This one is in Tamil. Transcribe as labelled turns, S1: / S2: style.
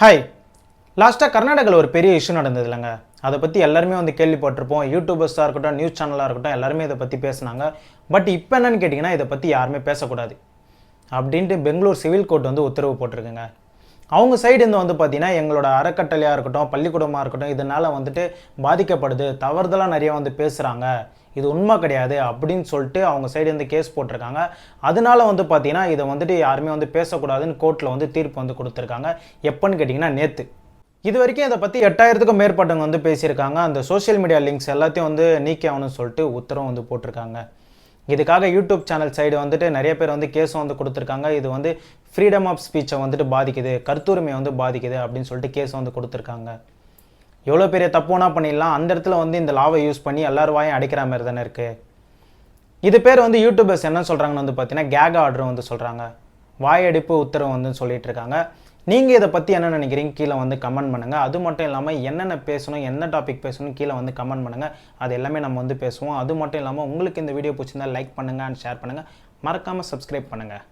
S1: ஹாய் லாஸ்ட்டாக கர்நாடகாவில் ஒரு பெரிய இஷ்யூ நடந்தது இல்லைங்க அதை பற்றி எல்லாருமே வந்து கேள்விப்பட்டிருப்போம். யூடியூபர்ஸாக இருக்கட்டும் நியூஸ் சேனலாக இருக்கட்டும் எல்லாருமே இதை பற்றி பேசுனாங்க. பட் இப்போ என்னன்னு கேட்டிங்கன்னா இதை பற்றி யாருமே பேசக்கூடாது. அப்படின்ட்டு பெங்களூர் சிவில் கோர்ட் வந்து உத்தரவு போட்டிருக்குங்க. அவங்க சைடு இருந்து வந்து பார்த்தீங்கன்னா எங்களோட அறக்கட்டளையாக இருக்கட்டும் பள்ளிக்கூடமாக இருக்கட்டும் இதனால் வந்துட்டு பாதிக்கப்படுது தவறுதலாக நிறைய வந்து பேசுகிறாங்க இது உண்மை கிடையாது அப்படின்னு சொல்லிட்டு அவங்க சைடு இருந்து கேஸ் போட்டிருக்காங்க. அதனால வந்து பார்த்தீங்கன்னா இதை வந்துட்டு யாருமே வந்து பேசக்கூடாதுன்னு கோர்ட்டில் வந்து தீர்ப்பு வந்து கொடுத்துருக்காங்க. எப்போன்னு கேட்டிங்கன்னா நேற்று இது வரைக்கும் இதை பற்றி எட்டாயிரத்துக்கும் மேற்பட்டவங்க வந்து பேசியிருக்காங்க. அந்த சோஷியல் மீடியா லிங்க்ஸ் எல்லாத்தையும் வந்து நீக்கி ஆகணும்னு சொல்லிட்டு உத்தரவு வந்து போட்டிருக்காங்க. இதுக்காக யூடியூப் சேனல் சைடு வந்துட்டு நிறைய பேர் வந்து கேஸும் வந்து கொடுத்துருக்காங்க. இது வந்து ஃப்ரீடம் ஆஃப் ஸ்பீச்சை வந்துட்டு பாதிக்குது. கருத்துரிமையை வந்து பாதிக்குது அப்படின்னு சொல்லிட்டு கேஸ் வந்து கொடுத்துருக்காங்க. எவ்வளோ பெரிய தப்புனா பண்ணிடலாம். அந்த இடத்துல வந்து இந்த லாவை யூஸ் பண்ணி எல்லார் வாயும் அடைக்கிற மாதிரி தானே இருக்குது இது பேர் வந்து யூடியூபர்ஸ் என்ன சொல்கிறாங்கன்னு வந்து பார்த்தீங்கன்னா கேக் ஆர்டர் வந்து சொல்கிறாங்க வாயடிப்பு உத்தரவு வந்து சொல்லிட்டு இருக்காங்க. நீங்கள் இதை பற்றி என்ன நினைக்கிறீங்க? கீழே வந்து கமெண்ட் பண்ணுங்கள் அது மட்டும் இல்லாமல் என்னென்ன பேசணும் என்ன டாபிக் பேசணும் கீழே வந்து கமெண்ட் பண்ணுங்கள் அது எல்லாமே நம்ம வந்து பேசுவோம். அது மட்டும் இல்லாமல் உங்களுக்கு இந்த வீடியோ பிடிச்சிருந்தா லைக் பண்ணுங்கள் அண்ட் ஷேர் பண்ணுங்கள் மறக்காமல் சப்ஸ்கிரைப் பண்ணுங்கள்